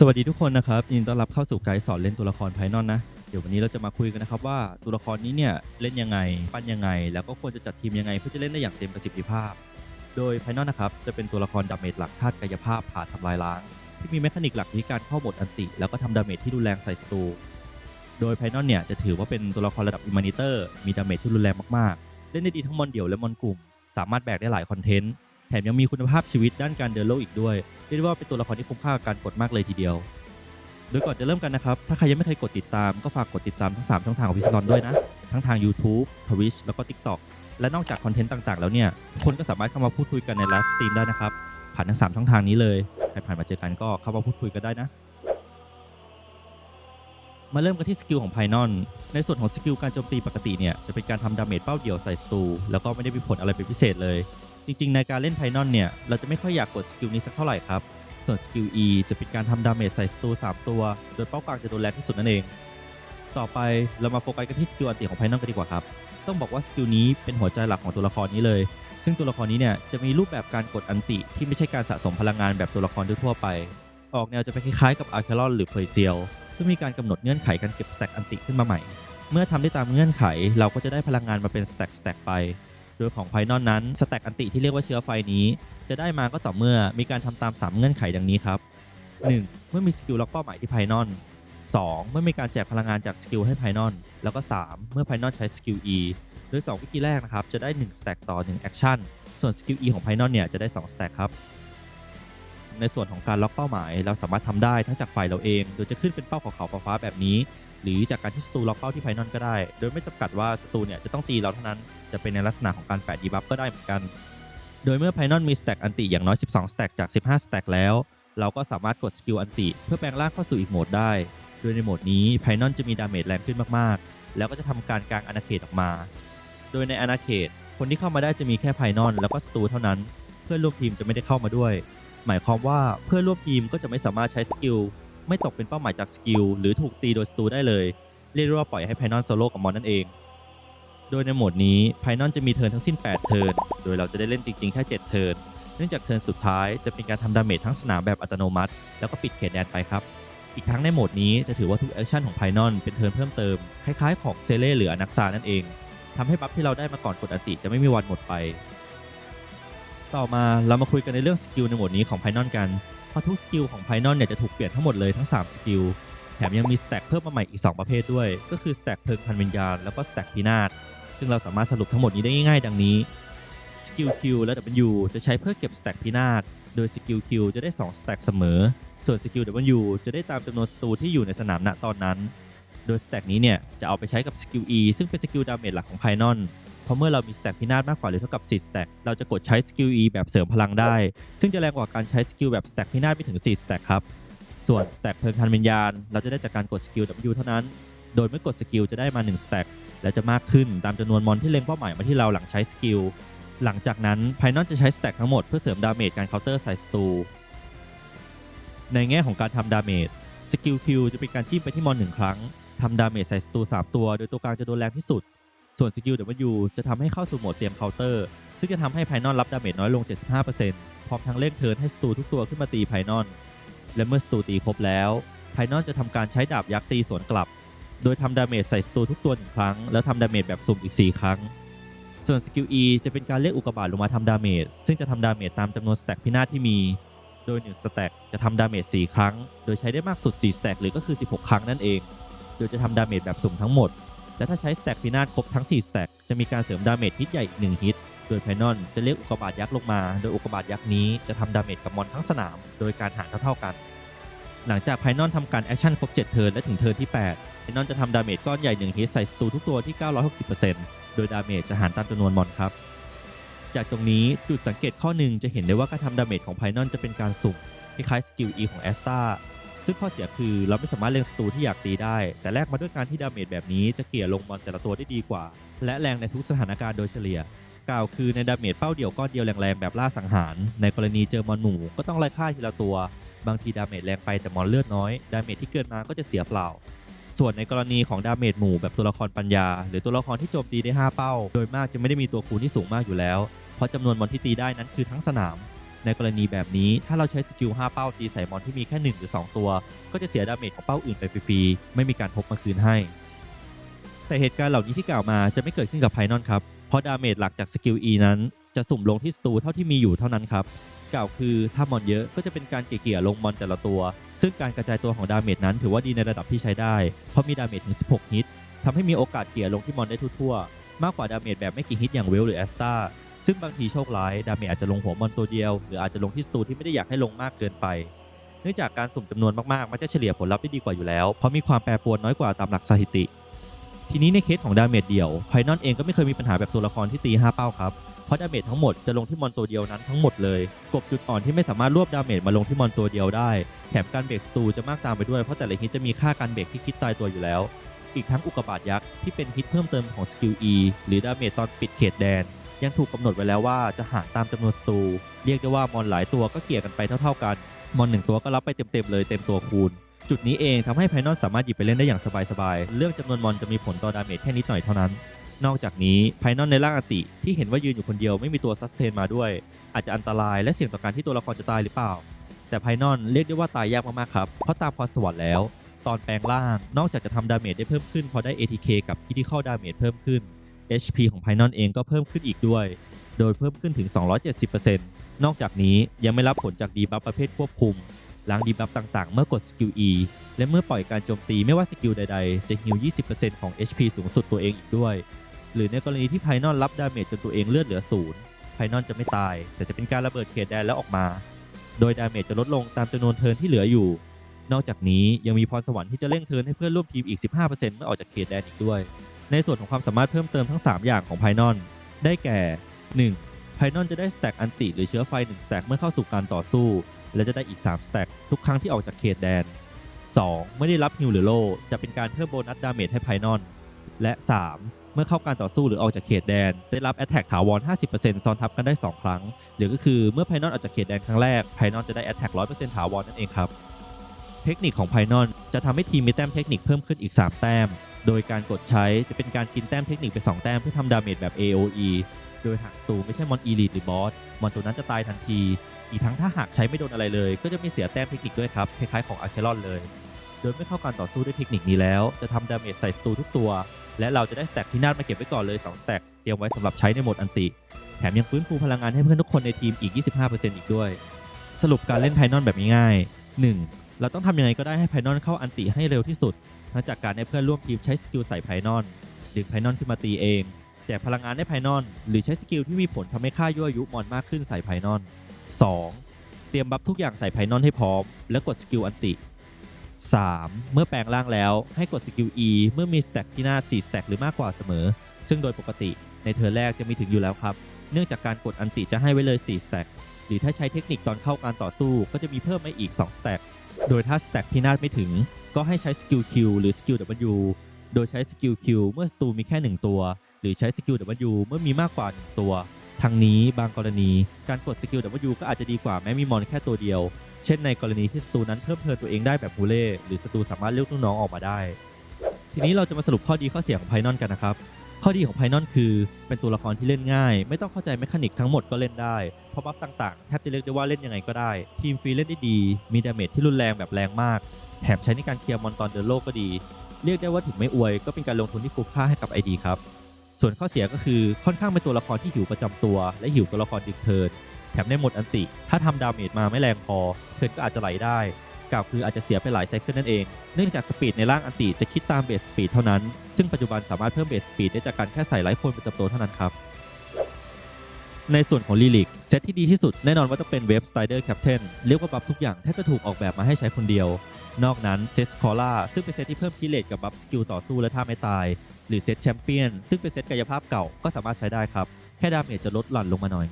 สวัสดีทุกคนนะครับยินดีต้อนรับเข้าสู่ไกด์สอนเล่นตัวละครไพนอนนะ เดี๋ยววันนี้เราจะมาคุยกันนะครับว่าตัวละครนี้เนี่ยเล่นยังไง ปั้นยังไง แล้วก็ควรจะจัดทีมยังไง เพื่อจะเล่นได้อย่างเต็มประสิทธิภาพ โดยไพนอนนะครับจะเป็นตัวละครดาเมจหลักธาตุกายภาพผ่าทำลายล้าง ที่มีแมคานิกหลักที่การเข้าโหมดอันติ แล้วก็ทำดาเมจที่รุนแรงใส่ศัตรูโดยไพนอนเนี่ยจะถือว่าเป็นตัวละครระดับอิมานิเตอร์มีดาเมจที่รุนแรงมากๆ เล่นได้ดีทั้งมอนเดี่ยวและมอนกลุ่ม สามารถแบกได้หลายคอนเทนต์ แถมยังมีคุณภาพชีวิตด้านการเดินโลกอีกด้วยเรียกได้ว่าเป็นตัวละครที่คุ้มค่ากับการกดมากเลยทีเดียว โดยก่อนจะเริ่มกันนะครับ ถ้าใครยังไม่เคยกดติดตามก็ฝากกดติดตามทั้ง 3 ช่องทางของพิซซอนด้วยนะ ทั้งทาง YouTube Twitch แล้วก็ TikTok และนอกจากคอนเทนต์ต่างๆ แล้วเนี่ย คนก็สามารถเข้ามาพูดคุยกันในไลฟ์สตรีมได้นะครับ ผ่านทั้ง 3 ช่องทางนี้เลย ใครผ่านมาเจอกันก็เข้ามาพูดคุยกันได้นะ มาเริ่มกันที่สกิลของไพนอน ในส่วนของสกิลการโจมตีปกติเนี่ย จะเป็นการทำดาเมจเป้าเดี่ยวใส่ศัตรูแล้วก็ไม่ได้มีผลอะไรเป็นพิเศษเลย จริง ๆ ในการเล่นไพนอนเนี่ย เราจะไม่ค่อยอยากกดสกิลนี้สักเท่าไหร่ครับ ส่วนสกิล E จะเป็นการทำดาเมจใส่ศัตรู3ตัว โดยเป้ากลางจะโดนแรงที่สุดนั่นเอง ต่อไปเรามาโฟกัสกันที่สกิลอันติของไพนอลกันดีกว่าครับ ต้องบอกว่าสกิลนี้เป็นหัวใจหลักของตัวละครนี้เลย ซึ่งตัวละครนี้เนี่ยจะมีรูปแบบการกดอันติที่ไม่ใช่การสะสมพลังงานแบบตัวละครทั่วไป ออกแนวจะไปคล้ายๆกับอาร์เคลอนหรือเฟยเซียลซึ่งมีการกำหนดเงื่อนไขการเก็บสแต็กอันติขึ้นมาใหม่ เมื่อทำได้ตามเงื่อนไข เราก็จะได้พลังงานมาเป็นสแต็กสแต็กไป โดยของไพนอลนั้นสแต็กอันติที่เรียกว่าเชื้อไฟนี้ จะได้มาก็ต่อเมื่อมีการทำตาม 3 เงื่อนไขดังนี้ครับ 1. เมื่อมีสกิลล็อกเป้าหมายที่ไพนอล 2. เมื่อมีการแจกพลังงานจากสกิลให้ไพนอลแล้วก็ 3. เมื่อไพนอลใช้สกิล E โดย 2 วิธีแรกนะครับ จะได้1 stack ต่อ 1 action ส่วนสกิล E ของไพนอลเนี่ยจะได้ 2 stack ครับ ในส่วนของการล็อกเป้าหมาย เราสามารถทำได้ทั้งจากฝ่ายเราเอง โดยจะขึ้นเป็นเป้าขาวๆฟ้าแบบนี้ หรือจากการที่ศัตรูล็อกเป้าที่ไพนอลก็ได้ โดยไม่จำกัดว่าศัตรูเนี่ยจะต้องตีเราเท่านั้น จะเป็นในลักษณะของการแปะดีบัฟก็ได้เหมือนกัน โดยเมื่อไพนอลมีสแต็กอันติอย่างน้อย 12สแต็กจาก 15สแต็กแล้ว เราก็สามารถกดสกิลอันติเพื่อแปลงร่างเข้าสู่อีกโหมดได้ โดยในโหมดนี้ไพนอลจะมีดาเมจแรงขึ้นมากๆ แล้วก็จะทำการกลางอาณาเขตออกมา โดยในอาณาเขต คนที่เข้ามาได้จะมีแค่ไพนอลแล้วก็สตูเท่านั้น เพื่อนร่วมทีมจะไม่ได้เข้ามาด้วย หมายความว่าเพื่อนร่วมทีมก็จะไม่สามารถใช้สกิล ไม่ตกเป็นเป้าหมายจากสกิลหรือถูกตีโดยสตูได้เลย เรียกว่าปล่อยให้ไพนอลโซโล่กับมอนนั่นเอง โดยในโหมดนี้ไพนอลจะมีเทิร์นทั้งสิ้น 8 เทิร์น โดยเราจะได้เล่นจริงๆ แค่ 7 เทิร์น เนื่องจากเทิร์นสุดท้ายจะเป็นการทำดาเมจทั้งสนามแบบอัตโนมัติ แล้วก็ปิดเขตแดนไปครับ อีกทั้งในโหมดนี้จะถือว่าทุกแอคชั่นของไพนอลเป็นเทิร์นเพิ่มเติม คล้ายๆ ของเซเล่หรืออนักซานั่นเองทำให้บัฟที่เราได้มาก่อนกดอันติจะไม่มีวันหมดไป ต่อมาเรามาคุยกันในเรื่องสกิลในโหมดนี้ของไพนอลกัน ราะทุกสกิลของไพนอลเนี่ยจะถูกเปลี่ยนทั้งหมดเลยทั้ง 3 สกิล แถมยังมีสแต็กเพิ่มมาใหม่อีก 2 ประเภทด้วย ก็คือสแต็กเพลิงพันวิญญาณแล้วก็สแต็กพินาศซึ่งเราสามารถสรุปทั้งหมดนี้ได้ง่ายๆ ดังนี้สกิล Q และ W จะใช้เพื่อเก็บสแต็กพินาศโดยสกิล Q จะได้2สแต็กเสมอ ส่วนสกิล W จะได้ตามจำนวนศัตรูที่อยู่ในสนามณตอนนั้น โดยสแต็กนี้เนี่ยจะเอาไปใช้กับสกิล E ซึ่งเป็นสกิลดาเมจหลักของไพนอล เพราะเมื่อเรามีสแต็กพินาศมากกว่าหรือเท่ากับ4สแต็กเราจะกดใช้สกิล E แบบเสริมพลังได้ ซึ่งจะแรงกว่าการใช้สกิลแบบสแต็กพินาศไม่ถึง4สแต็กครับ ส่วนสแต็กเพลิงพันวิญญาณ เราจะได้จากการกดสกิล W เท่านั้น โดยเมื่อกดสกิลจะได้มา1สแต็กและจะมากขึ้นตามจำนวนมอนที่เล็งเป้าหมายมาที่เราหลังใช้สกิลหลังจากนั้นไพนอลจะใช้สแต็กทั้งหมดเพื่อเสริมดาเมจการเคาน์เตอร์ใส่ศัตรูในแง่ของการทำดาเมจสกิล Q จะเป็นการจิ้มไปที่มอนหนึ่งครั้งทำดาเมจใส่ศัตรู3ตัว โดยตัวกลางจะโดนแรงที่สุด ส่วนสกิล W จะทำให้เข้าสู่โหมดเตรียมเคาน์เตอร์ ซึ่งจะทำให้ไพนอลรับดาเมจน้อยลง 75%พร้อมทั้งเร่งเทิร์นให้ศัตรูทุกตัวขึ้นมาตีไพนอลและเมื่อศัตรูตีครบแล้วไพนอลจะทำการใช้ดาบยักษ์ตีสวนกลับ โดยทำดาเมจใส่ศัตรูทุกตัวหนึ่งครั้ง แล้วทำดาเมจแบบสุ่มอีก 4 ครั้ง ส่วนสกิล E จะเป็นการเรียกอุกกาบาตลงมาทำดาเมจ ซึ่งจะทำดาเมจตามจำนวนสแต็กพินาศที่มี โดย1สแต็กจะทำดาเมจ4ครั้ง โดยใช้ได้มากสุด4สแต็กหรือก็คือ 16 ครั้งนั่นเอง โดยจะทำดาเมจแบบสุ่มทั้งหมด และถ้าใช้สแต็กพินาศครบทั้ง 4 สแต็กจะมีการเสริมดาเมจฮิตใหญ่อีก1ฮิต โดยไพนอลจะเรียกอุกกาบาตยักษ์ลงมา โดยอุกกาบาตยักษ์นี้จะทำดาเมจกับมอนทั้งสนาม โดยการหารเท่าๆกัน หลังจากไพนอลทำการแอคชั่นครบ7เทิร์นและถึงเทิร์นที่8ไพนอลจะทำดาเมจก้อนใหญ่1ฮิตใส่ศัตรูทุกตัวที่ 960%โดยดาเมจจะหารตามจำนวนมอนครับ จากตรงนี้จุดสังเกตข้อหนึ่งจะเห็นได้ว่าการทำดาเมจของไพนอลจะเป็นการสุ่มคล้ายๆสกิล E ของแอสตา ซึ่งข้อเสียคือเราไม่สามารถเล็งศัตรูที่อยากตีได้ แต่แลกมาด้วยการที่ดาเมจแบบนี้จะเกี่ยลงมอนแต่ละตัวได้ดีกว่า และแรงในทุกสถานการณ์โดยเฉลี่ย กล่าวคือในดาเมจเป้าเดียวก้อนเดียวแรงๆแบบล่าสังหาร ในกรณีเจอมอนหมู่ก็ต้องไล่ฆ่าทีละตัว บางทีดาเมจแรงไปแต่มอนเลือดน้อย ดาเมจที่เกินมาก็จะเสียเปล่า ส่วนในกรณีของดาเมจหมู่แบบตัวละครปัญญา หรือตัวละครที่โจมตีได้ 5 เป้า โดยมากจะไม่ได้มีตัวคูณที่สูงมากอยู่แล้ว เพราะจำนวนมอนที่ตีได้นั้นคือทั้งสนาม ในกรณีแบบนี้ถ้าเราใช้สกิล 5 เป้าตีใส่มอนที่มีแค่ 1 หรือ 2 ตัว ก็จะเสียดาเมจของเป้าอื่นไปฟรีๆ ไม่มีการทบมาคืนให้ แต่เหตุการณ์เหล่านี้ที่กล่าวมาจะไม่เกิดขึ้นกับไพนอนครับ เพราะดาเมจหลักจากสกิล E นั้น จะสุ่มลงที่สตูเท่าที่มีอยู่เท่านั้นครับกล่าวคือถ้ามอนเยอะก็จะเป็นการเกี่ยๆลงมอนแต่ละตัว ซึ่งการกระจายตัวของดาเมจนั้นถือว่าดีในระดับที่ใช้ได้ เพราะมีดาเมจถึง 16 ฮิตทำให้มีโอกาสเกี่ยลงที่มอนได้ทั่วๆมากกว่าดาเมจแบบไม่กี่ฮิตอย่างเวลหรือแอสตา ซึ่งบางทีโชคร้ายดาเมจอาจจะลงหัวมอนตัวเดียว หรืออาจจะลงที่สตูที่ไม่ได้อยากให้ลงมากเกินไป เนื่องจากการสุ่มจำนวนมากๆ มันจะเฉลี่ยผลลัพธ์ได้ดีกว่าอยู่แล้ว เพราะมีความแปรปรวนน้อยกว่าตามหลักสถิติ ทีนี้ในเคสของดาเมจเดี่ยวไพนอนเองก็ไม่เคยมีปัญหาแบบตัวละครที่ตี5เป้าครับ เพราะดาเมจทั้งหมดจะลงที่มอนตัวเดียวนั้นทั้งหมดเลย กบจุดอ่อนที่ไม่สามารถรวบดาเมจมาลงที่มอนตัวเดียวได้ แถมการเบรกสตูจะมากตามไปด้วย เพราะแต่ละฮิตจะมีค่าการเบรกที่คิดตายตัวอยู่แล้ว อีกทั้งอุกกาบาตยักษ์ที่เป็นฮิตเพิ่มเติมของสกิล E หรือดาเมจตอนปิดเขตแดน ยังถูกกำหนดไว้แล้วว่าจะหารตามจำนวนสตูเรียกได้ว่ามอนหลายตัวก็เกี่ยกันไปเท่า ๆ กัน มอนหนึ่งตัวก็รับไปเต็มๆเลยเต็มตัวคูณ จุดนี้เองทำให้ไพนอนสามารถหยิบไปเล่นได้อย่างสบายๆ เรื่องจำนวนมอนจะมีผลต่อดาเมจแค่นิดหน่อยเท่านั้น นอกจากนี้ไพนอนในร่างอติที่เห็นว่ายืนอยู่คนเดียวไม่มีตัวซัสเทนมาด้วย อาจจะอันตรายและเสี่ยงต่อการที่ตัวละครจะตายหรือเปล่า แต่ไพนอนเรียกได้ว่าตายยากมากๆครับเพราะตามพรสวรรค์แล้ว ตอนแปลงร่างนอกจากจะทำดาเมจได้เพิ่มขึ้นพราะได้ ATK กับ Critical Damage เพิ่มขึ้น HP ของไพนอนเองก็เพิ่มขึ้นอีกด้วย โดยเพิ่มขึ้นถึง 270%นอกจากนี้ยังไม่รับผลจากดีบัฟประเภทควบคุม ล้างดีบัฟต่างๆ เมื่อกดสกิล E และเมื่อปล่อยการโจมตีไม่ว่าสกิลใดๆ จะฮิล20%ของ HP สูงสุดตัวเองอีกด้วย หรือในกรณีที่ไพนอนรับดาเมจจนตัวเองเลือดเหลือศูนย์ไพนอนจะไม่ตาย แต่จะเป็นการระเบิดเขตแดนแล้วออกมา โดยดาเมจจะลดลงตามจำนวนเทิร์นที่เหลืออยู่ นอกจากนี้ยังมีพรสวรรค์ที่จะเร่งเทิร์นให้เพื่อนร่วมทีมอีก 15%เมื่อออกจากเขตแดนอีกด้วย ในส่วนของความสามารถเพิ่มเติมทั้ง 3 อย่างของไพนอนได้แก่ 1. ไพนอนจะได้สแต็กอันติหรือเชื้อไฟ1สแต็กเมื่อเข้าสู่การต่อสู้ และจะได้อีก3สแต็กทุกครั้งที่ออกจากเขตแดน 2. ไม่ได้รับฮิลหรือโลจะเป็นการเพิ่มโบนัสดาเมจให้ไพนอน และ 3. เมื่อเข้าการต่อสู้หรือออกจากเขตแดน ได้รับแอตแทกถาวร 50%ซ้อนทับกันได้ 2 ครั้ง หรือก็คือเมื่อไพนอนออกจากเขตแดนครั้งแรกไพนอนจะได้แอตแทก100%ถาวรนั่นเองครับ เทคนิคของไพนอนจะทำให้ทีมมีแต้มเทคนิคเพิ่มขึ้นอีก 3 แต้ม โดยการกดใช้จะเป็นการกินแต้มเทคนิคไป 2 แต้มเพื่อทำดาเมจแบบ AOE โดยหากศัตรูไม่ใช่มอนอีลิทหรือบอส มอนตัวนั้นจะตายทันที อีกทั้งถ้าหากใช้ไม่โดนอะไรเลย ก็จะมีเสียแต้มเทคนิคด้วยครับ คล้ายๆของอาร์เคลอนเลย โดยไม่เข้าการต่อสู้ด้วยเทคนิคนี้แล้ว จะทำดาเมจใส่ศัตรูทุกตัว และเราจะได้สแต็กพินาศมาเก็บไว้ก่อนเลย2สแต็กเตรียมไว้สำหรับใช้ในโหมดอันติ แถมยังฟื้นฟูพลังงานให้เพื่อนทุกคนในทีมอีก 25%อีกด้วย สรุปการเล่นไพนอนแบบง่ายๆ 1. เราต้องทำยังไงก็ได้ให้ไพนอนเข้าอันติให้เร็วที่สุด ทั้งจากการให้เพื่อนร่วมทีมใช้สกิลใส่ไพนอนดึงไพนอนขึ้นมาตีเอง แจกพลังงานให้ไพนอน หรือใช้สกิลที่มีผลทำให้ค่ายั่วยุมอนมากขึ้นใส่ไพนอน 2. เตรียมบัฟทุกอย่างใส่ไพนอนให้พร้อม แล้วกดสกิลอันติ 3. เมื่อแปลงร่างแล้วให้กดสกิล E เมื่อมีสแต็กที่หน้า4สแต็กหรือมากกว่าเสมอ ซึ่งโดยปกติในเทอร์แรกจะมีถึงอยู่แล้วครับ เนื่องจากการกดอันติจะให้ไว้เลย4สแต็กหรือถ้าใช้เทคนิคตอนเข้าการต่อสู้ก็จะมีเพิ่มมาอีก2สแต็กโดยถ้าสแต็กพินาไม่ถึง ก็ให้ใช้สกิล Q หรือสกิล W โดยใช้สกิล Q เมื่อศัตรูมีแค่ 1 ตัว หรือใช้สกิล W เมื่อมีมากกว่า 1 ตัว ทั้งนี้บางกรณีการกดสกิล W ก็อาจจะดีกว่าแม้มีมอนแค่ตัวเดียว เช่นในกรณีที่ศัตรูนั้นเพิ่มเทินตัวเองได้แบบฮูเล่หรือศัตรูสามารถเลือกลูกน้องออกมาได้ ทีนี้เราจะมาสรุปข้อดีข้อเสียของไพนอนกันนะครับข้อดีของไพนอนคือ เป็นตัวละครที่เล่นง่าย ไม่ต้องเข้าใจแมคานิกทั้งหมดก็เล่นได้ เพราะบัฟต่างๆ แทบจะเรียกได้ว่าเล่นยังไงก็ได้ ทีมฟรีเล่นได้ดี มีดาเมจที่รุนแรงแบบแรงมาก แถมใช้ในการเคลียร์มอนตอนเดินโลกก็ดี เรียกได้ว่าถึงไม่อวยก็เป็นการลงทุนที่คุ้มค่าให้กับ ID ครับ ส่วนข้อเสียก็คือค่อนข้างเป็นตัวละครที่หิวประจำตัว และหิวตัวละครดึกเทิร์นแถมในหมดอันติ ถ้าทำดาเมจมาไม่แรงพอเทิร์นก็อาจจะไหลได้กล่าวคืออาจจะเสียไปหลายไซเคิลนั่นเอง เนื่องจากสปีดในร่างอันติจะคิดตามเบสสปีดเท่านั้น ซึ่งปัจจุบันสามารถเพิ่มเบสสปีดได้จากการแค่ใส่ไลฟ์โคนประจำตัวเท่านั้นครับ ในส่วนของลีลิกเซตที่ดีที่สุดแน่นอนว่าต้องเป็นเว็บสไตเดอร์แคปเทนเรียกว่าบัฟทุกอย่างแทบจะถูกออกแบบมาให้ใช้คนเดียว นอกนั้นเซตสคอล่าซึ่งเป็นเซตที่เพิ่มคิเลตกับบัฟสกิลต่อสู้และท่าไม่ตาย หรือเซตแชมเปี้ยนซึ่งเป็นเซตกายภาพเก่าก็สามารถใช้ได้ครับ แค่ดาเมจจะลดหลั่นลงมาหน่อย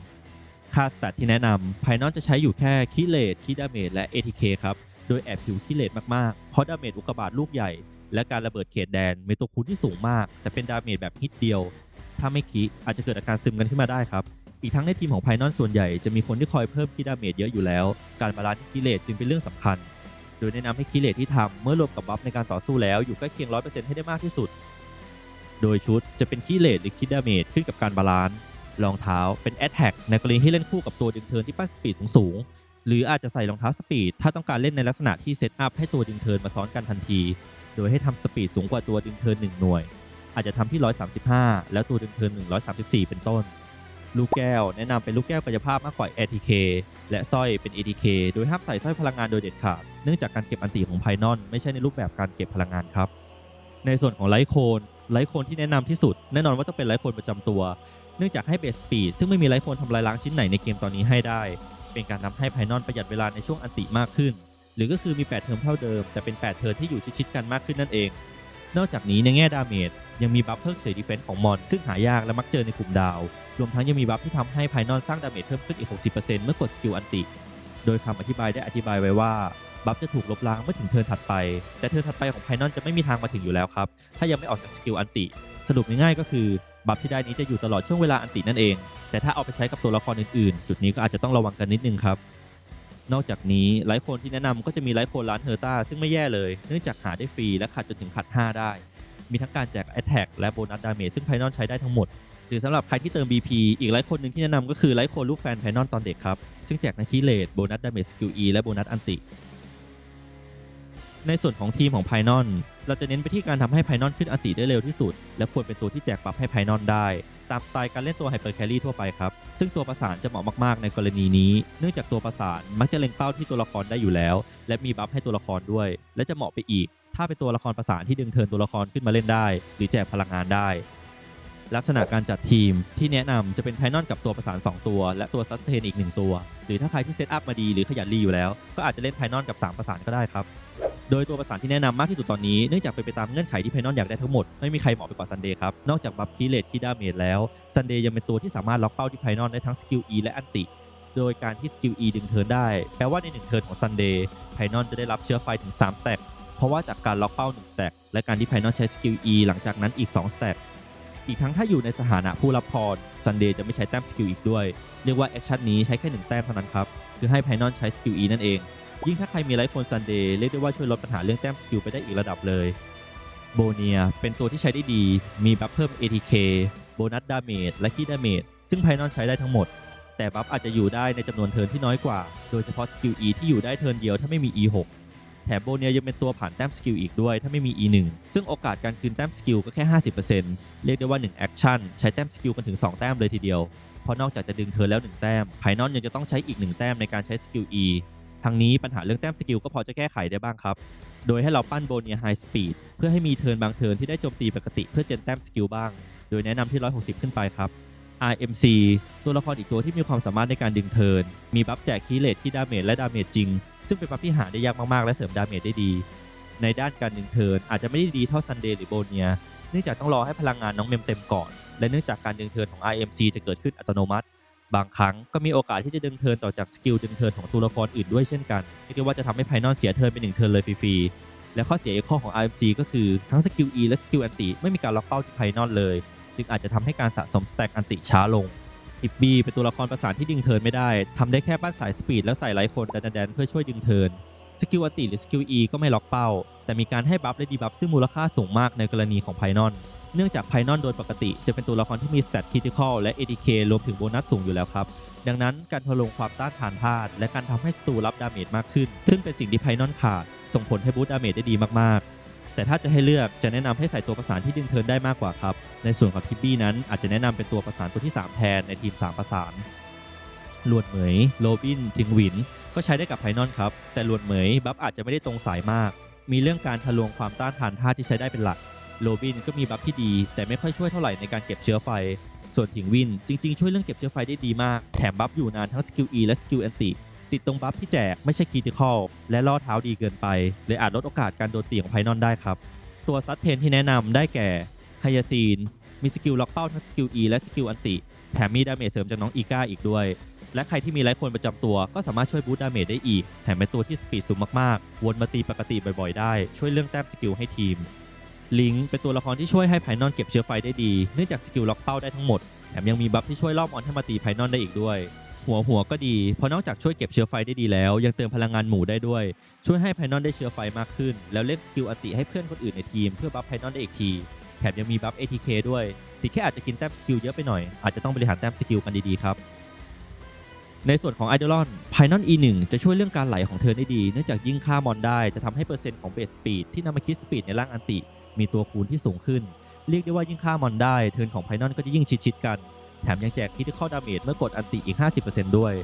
ค่าสแตทที่แนะนำไพนอนจะใช้อยู่แค่คิเลตคิดาเมจและ ATK ครับ โดยแอบผิวคิเลตมากๆ เพราะดาเมจอุกกาบาตลูกใหญ่ และการระเบิดเขตแดนมีตัวคูณที่สูงมาก แต่เป็นดาเมจแบบฮิตเดียว ถ้าไม่คิอาจจะเกิดอาการซึมกันขึ้นมาได้ครับ อีกทั้งในทีมของไพนอนส่วนใหญ่จะมีคนที่คอยเพิ่มคิดาเมจเยอะอยู่แล้ว การบาลานซ์คิเลตจึงเป็นเรื่องสำคัญ ดยแนะนำให้คิเลตที่ทำเมื่อรวมกับบัฟในการต่อสู้แล้วอยู่ใกล้เคียง100%ให้ได้มากที่สุด โดยชุดจะเป็นคิเลตหรือคิดาเมจขึ้นกับการบาลานซ์รองเท้าเป็น Attack ในกรณีที่เล่นคู่กับตัวดึงเทินที่ปั้นสปีดสูงๆหรืออาจจะใส่รองเท้าสปีดถ้าต้องการเล่นในลักษณะที่เซตอัพให้ตัวดึงเทินมาซ้อนกันทันที โดยให้ทำสปีดสูงกว่าตัวดึงเทิร์น1หน่วย อาจจะทำที่ 135 แล้วตัวดึงเทิร์น134 เป็นต้นลูกแก้วแนะนำเป็นลูกแก้วกายภาพมากกว่า ATK และสร้อยเป็น ATK โดยห้ามใส่สร้อยพลังงานโดยเด็ดขาด เนื่องจากการเก็บอันติของไพนอนไม่ใช่ในรูปแบบการเก็บพลังงานครับ ในส่วนของไลท์โคนไลท์โคนที่แนะนำที่สุด แน่นอนว่าต้องเป็นไลท์โคนประจำตัว เนื่องจากให้เบสสปีดซึ่งไม่มีไลท์โคนทำลายล้างชิ้นไหนในเกมตอนนี้ให้ได้ เป็นการทำให้ไพนอนประหยัดเวลาในช่วงอันติมากขึ้น หรือก็คือมี 8 เทอมเท่าเดิม แต่เป็น 8 เทิร์นที่อยู่ชิดๆกันมากขึ้นนั่นเอง นอกจากนี้ในแง่ดาเมจยังมีบัฟเพิ่มเฉยดีเฟนส์ของมอนซึ่งหายากและมักเจอในกลุ่มดาว รวมทั้งยังมีบัฟที่ทำให้ไพนอนสร้างดาเมจเพิ่มขึ้นอีก 60%เมื่อกดสกิลอันติ โดยคำอธิบายได้อธิบายไว้ว่า บัฟจะถูกลบล้างเมื่อถึงเทิร์นถัดไป แต่เทิร์นถัดไปของไพนอนจะไม่มีทางมาถึงอยู่แล้วครับ ถ้ายังไม่ออกจากสกิลอันติ สรุปง่ายๆก็คือ บัฟที่ได้นี้จะอยู่ตลอดช่วงเวลาอันตินั่นเอง แต่ถ้าเอาไปใช้กับตัวละครอื่นๆ จุดนี้ก็อาจจะต้องระวังกันนิดนึงครับ นอกจากนี้ไลฟ์โคนที่แนะนำก็จะมีไลฟ์โคนร้านเฮอร์ตาซึ่งไม่แย่เลย เนื่องจากหาได้ฟรีและขัดจนถึงขัด 5 ได้ มีทั้งการแจก Attack และโบนัสดาเมจซึ่งไพนอนใช้ได้ทั้งหมดหรือสำหรับใครที่เติม BP อีกไลฟ์คนหนึ่งที่แนะนำก็คือไลฟ์โคนลูกแฟนไพนอนตอนเด็กครับ ซึ่งแจกนาคีเลดโบนัสดาเมจสกิล E และโบนัสอันติ ในส่วนของทีมของไพนอนเราจะเน้นไปที่การทำให้ไพนอนขึ้นอัติได้เร็วที่สุด และควรเป็นตัวที่แจกบัฟให้ไพนอนได้ ตามสไตล์การเล่นตัวไฮเปอร์แครี่ทั่วไปครับ ซึ่งตัวประสานจะเหมาะมากๆในกรณีนี้ เนื่องจากตัวประสานมักจะเล็งเป้าที่ตัวละครได้อยู่แล้ว และมีบัฟให้ตัวละครด้วย และจะเหมาะไปอีก ถ้าเป็นตัวละครประสานที่ดึงเทินตัวละครขึ้นมาเล่นได้ หรือแจกพลังงานได้ ลักษณะการจัดทีมที่แนะนำจะเป็นไพนอนกับตัวประสาน 2 ตัว และตัวซัสเทนอีก 1 ตัว หรือถ้าใครที่เซตอัพมาดีหรือขยันรีอยู่แล้ว ก็อาจจะเล่นไพนอนกับ 3 ประสานก็ได้ครับ โดยตัวประสานที่แนะนำมากที่สุดตอนนี้ เนื่องจากเป็นไปตามเงื่อนไขที่ไพนอนอยากได้ทั้งหมด ไม่มีใครเหมาะไปกว่าซันเดย์ครับ นอกจากบัฟคีเลตคีดาเมจแล้วซันเดย์ยังเป็นตัวที่สามารถล็อกเป้าที่ไพนอนได้ทั้งสกิล E และอันติ โดยการที่สกิล E ดึงเทิร์นได้ แปลว่าใน 1 เทิร์นของซันเดย์ไพนอนจะได้รับเชื้อไฟถึง 3 สแต็กเพราะว่าจากการล็อกเป้า1สแต็กและการที่ไพนอนใช้สกิล E หลังจากนั้นอีก 2 สแต็กอีกทั้งถ้าอยู่ในสถานะผู้รับพรซันเดย์จะไม่ใช้แต้มสกิลอีกด้วย เรียกว่าแอคชั่นนี้ใช้แค่หนึ่งแต้มเท่านั้นครับคือให้ไพนอนใช้สกิล E นั่นเอง ยิ่งถ้าใครมีไลฟ์โคนซันเดย์เรียกได้ว่าช่วยลดปัญหาเรื่องแต้มสกิลไปได้อีกระดับเลยโบเนียเป็นตัวที่ใช้ได้ดี มีบัฟเพิ่ม ATK โบนัสดาเมจและคีดาเมจซึ่งไพนอนใช้ได้ทั้งหมด แต่บัฟอาจจะอยู่ได้ในจำนวนเทิร์นที่น้อยกว่า โดยเฉพาะสกิล E ที่อยู่ได้เทิร์นเดียวถ้าไม่มี E6 แถมโบเนียยังเป็นตัวผ่านแต้มสกิลอีกด้วยถ้าไม่มี E1 ซึ่งโอกาสการคืนแต้มสกิลก็แค่ 50%เรียกได้ว่า 1 แอคชั่น ใช้แต้มสกิลกันถึง 2 แต้มเลยทีเดียว เพราะนอกจากจะดึงเทิร์นแล้ว 1 แต้มไพนอนยังจะต้องใช้อีก 1 แต้มในการใช้สกิล E ทั้งนี้ปัญหาเรื่องแต้มสกิลก็พอจะแก้ไขได้บ้างครับ โดยให้เราปั้นโบเนียไฮสปีดเพื่อให้มีเทิร์นบางเทิร์นที่ได้โจมตีปกติเพื่อเจนแต้มสกิลบ้าง โดยแนะนำที่ 160 ขึ้นไปครับ RMC ตัวละครอีกตัวที่มีความสามารถในการดึงเทิร์น มีบัฟแจกคีเลตที่ดาเมจและดาเมจจริง ซึ่งเป็นบัฟที่หาได้ยากมากๆ และเสริมดาเมจได้ดี ในด้านการดึงเทิร์นอาจจะไม่ได้ดีเท่าซันเดย์หรือโบเนีย เนื่องจากต้องรอให้พลังงานน้องเมมเต็มก่อน และเนื่องจากการดึงเทิร์นของ RMC จะเกิดขึ้นอัตโนมัติ บางครั้งก็มีโอกาสที่จะดึงเทินต่อจากสกิลดึงเทินของตัวละครอื่นด้วยเช่นกันเรียกได้ว่าจะทำให้ไพนอนเสียเทินไปหนึ่งเทินเลยฟรีๆและข้อเสียอีกข้อของ RMC ก็คือทั้งสกิล E และสกิลอันติไม่มีการล็อกเป้าที่ไพนอนเลย จึงอาจจะทำให้การสะสมสแต็กอันติช้าลงฮิปบี้เป็นตัวละครประสานที่ดึงเทินไม่ได้ทำได้แค่บ้านสายสปีดแล้วใส่ไลท์คนแดนเพื่อช่วยดึงเทิน สกิลอัติหรือสกิล E ก็ไม่ล็อกเป้า แต่มีการให้บัฟและดีบัฟซึ่งมูลค่าสูงมากในกรณีของไพนอน เนื่องจากไพนอนโดยปกติ จะเป็นตัวละครที่มีสเตตคิติคอลและ ATK รวมถึงโบนัสสูงอยู่แล้วครับ ดังนั้นการทะลงความต้านทานธาตุและการทำให้ศัตรูรับดาเมจมากขึ้น ซึ่งเป็นสิ่งที่ไพนอนขาด ส่งผลให้บูตดาเมจได้ดีมากๆ แต่ถ้าจะให้เลือกจะแนะนำให้ใส่ตัวประสานที่ดึงเทินได้มากกว่าครับ ในส่วนของทิปปี้นั้นอาจจะแนะนำเป็นตัวประสานตัวที่ 3 แทนในทีม3ประสาน ลวนเหมยโรบินทิงหวิน ก็ใช้ได้กับไพนอนครับ แต่ลวนเหมยบัฟอาจจะไม่ได้ตรงสายมาก มีเรื่องการทะลวงความต้านทานธาตุที่ใช้ได้เป็นหลักโรบินก็มีบัฟที่ดี แต่ไม่ค่อยช่วยเท่าไหร่ในการเก็บเชื้อไฟ ส่วนถิงวิน จริง ๆ ช่วยเรื่องเก็บเชื้อไฟได้ดีมาก แถมบัฟอยู่นานทั้งสกิล E และสกิลแอนติติดตรงบัฟที่แจกไม่ใช่ค r ิติคอลและล่อเท้าดีเกินไปเลยอาจลดโอกาสการโดนตีของไพนอนได้ครับ ตัวซัดเทนที่แนะนำได้แก่ไฮยาซีนมีสกิลล็อกเป้าทั้งสกิล E และสกิลอันติ แถมมีดาเมจเสริมจากน้องอีก้าอีกด้วย และใครที่มีไลฟ์คนประจำตัว ก็สามารถช่วยบูตดาเมจได้อีก แถมเป็นตัวที่สปีดสูงมากๆ วนมาตีปกติบ่อยๆ ได้ ช่วยเรื่องแต้มสกิลให้ทีม ลิงเป็นตัวละครที่ช่วยให้ไพนอนเก็บเชื้อไฟได้ดี เนื่องจากสกิลล็อกเป้าได้ทั้งหมด แถมยังมีบัฟที่ช่วยล่อมออนให้มาตีไพนอนได้อีกด้วยหัวหัวก็ดี เพราะนอกจากช่วยเก็บเชื้อไฟได้ดีแล้ว ยังเติมพลังงานหมู่ได้ด้วย ช่วยให้ไพนอนได้เชื้อไฟมากขึ้น แล้วเล่นสกิลอัติให้เพื่อนคนอื่นในทีมเพื่อบัฟไพนอนได้อีกทีแถถมยังมีบัฟ ATK ด้วยติดแค่อาจจะกินแต้มสกิลเยอะไปหน่อย อาจจะต้องบริหารแต้มสกิลกันดีๆครับ ในส่วนของ i d o l o n p y n o n E1 จะช่วยเรื่องการไหลของเธอได้ดี เนื่องจากยิ่งฆ่ามอนได้ จะทำให้เปอร์เซ็นต์ของเบสสปีดที่นำมาคิดสปีดในร่างอันติ มีตัวคูณที่สูงขึ้น เรียกได้ว่ายิ่งฆ่ามอนได้ เทิร์นของ p y n o n ก็จะยิ่งชิดๆกัน แถมยังแจกคิดที่ข้อดาเมจเมื่อกดอันติอีก 50%ด้วย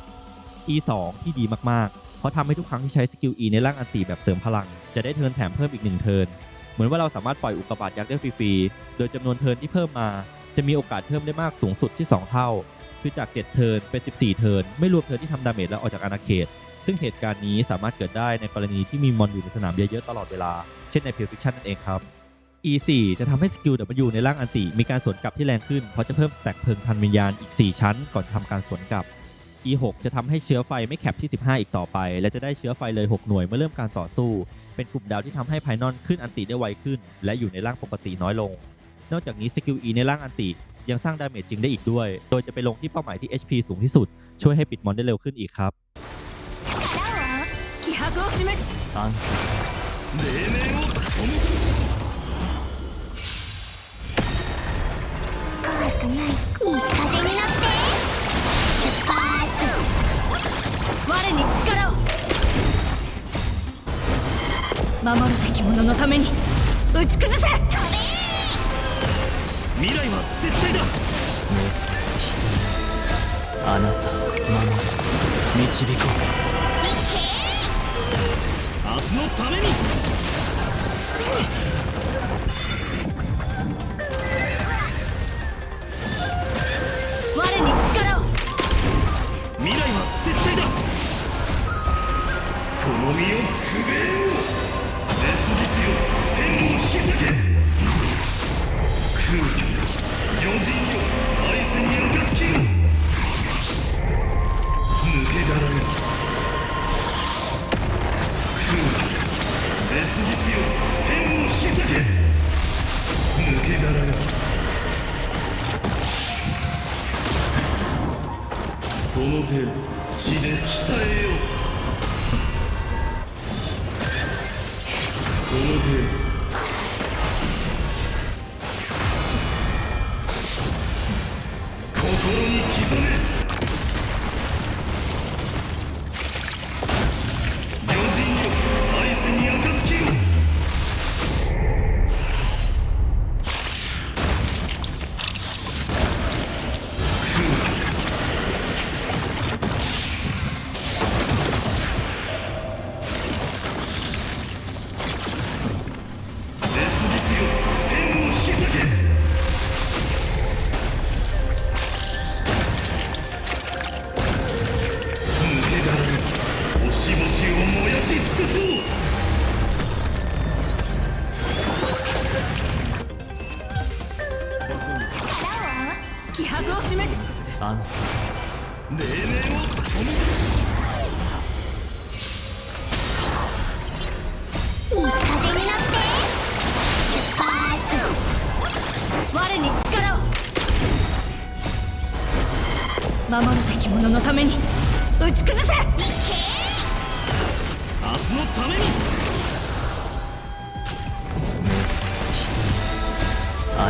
E2 ที่ดีมากๆ เพราะทำให้ทุกครั้งที่ใช้สกิล E ในร่างอันติแบบเสริมพลัง จะได้เทิร์นแถมเพิ่มอีก1เทิร์น เหมือนว่าเราสามารถปล่อยอุกกาบาตยักษ์ได้ฟรีๆ โดยจำนวนเทิร์นที่เพิ่มมา จะมีโอกาสเพิ่มได้มากสูงสุดที่ 2 เท่า คือจาก 7 เทิร์นเป็น 14 เทิร์นไม่รวมเทิร์นที่ทำดาเมจแล้วออกจากอาณาเขต ซึ่งเหตุการณ์นี้สามารถเกิดได้ในกรณีที่มีมอนอยู่ในสนามเยอะๆตลอดเวลา เช่นในเพลฟิคชั่นนั่นเองครับ E4 จะทำให้สกิล W ในร่างอันติมีการสวนกลับที่แรงขึ้นเพราะจะเพิ่มสแต็กเพลิงทันวิญญาณอีก 4 ชั้น ก่อนทำการสวนกลับ E6 จะทำให้เชื้อไฟไม่แคปที่ 15 อีกต่อไป และจะได้เชื้อไฟเลย 6 หน่วยเมื่อเริ่มการต่อสู้ เป็นกลุ่มดาวที่ทำให้ไพนอนขึ้นอันติได้ไวขึ้น และอยู่ในร่างปกติน้อยลง นอกจากนี้สกิล E ในร่างอันติ ยังสร้างดาเมจจริงได้อีกด้วย โดยจะไปลงที่เป้าหมายที่ HP สูงที่สุด ช่วยให้ปิดมอนได้เร็วขึ้นอีกครับ 気迫を示すアンサ黎明を灯す怖くない西風になって出発我に力を守るべき者のために打ち崩せ 未来は絶対だ。姉さん一人あなたを守る導こう。明日のために、この身を。くれ天を引き裂け。抜け殻が。その手を血で鍛えよう。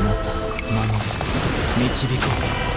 なた守り導こう。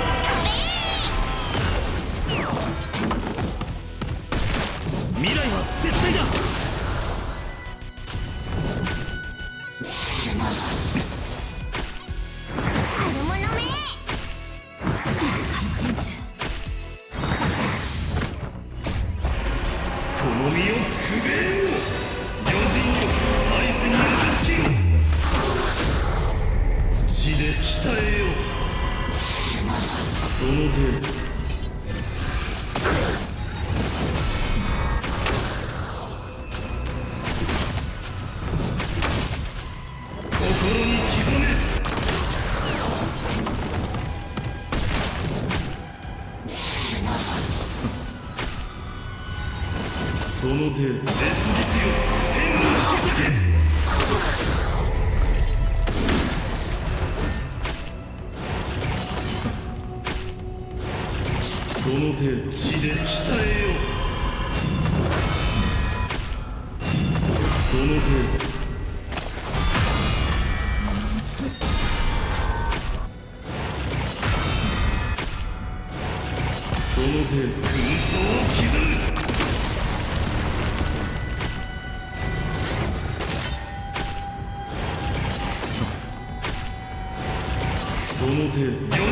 そのその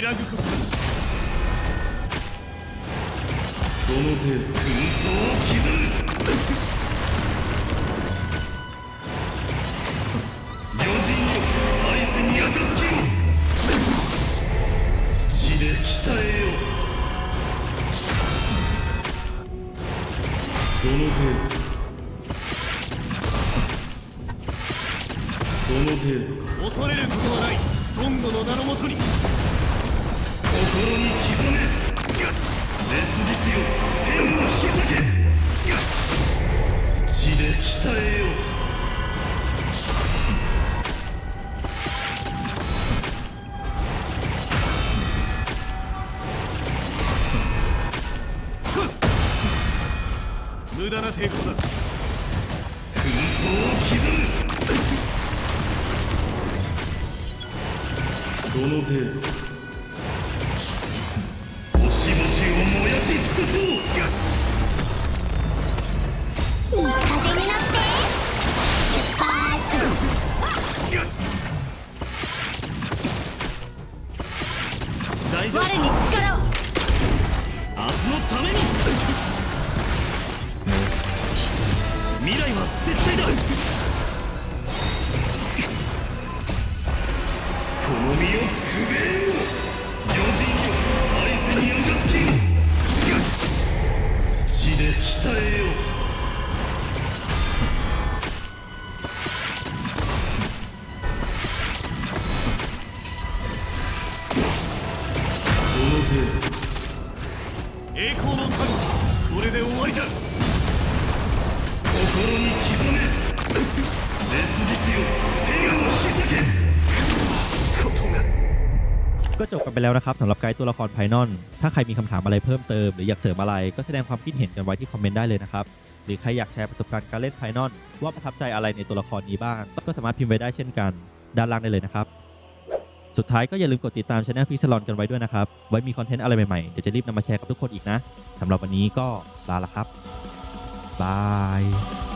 らぐことその程度紛争を鍛えよう。絶対だ。 แล้วนะครับสำหรับไกด์ตัวละครไพนอน ถ้าใครมีคำถามอะไรเพิ่มเติม หรืออยากเสริมอะไรก็แสดงความคิดเห็นกันไว้ที่คอมเมนต์ได้เลยนะครับ หรือใครอยากแชร์ประสบการณ์การเล่นไพนอนว่าประทับใจอะไรในตัวละครนี้บ้าง ก็สามารถพิมพ์ไว้ได้เช่นกัน ด้านล่างได้เลยนะครับ สุดท้ายก็อย่าลืมกดติดตามช anel พิซซลอนกันไว้ด้วยนะครับ ไว้มีคอนเทนต์อะไรใหม่ๆ เดี๋ยวจะรีบนำมาแชร์กับทุกคนอีกนะสำหรับวันนี้ก็ลาละครับบาย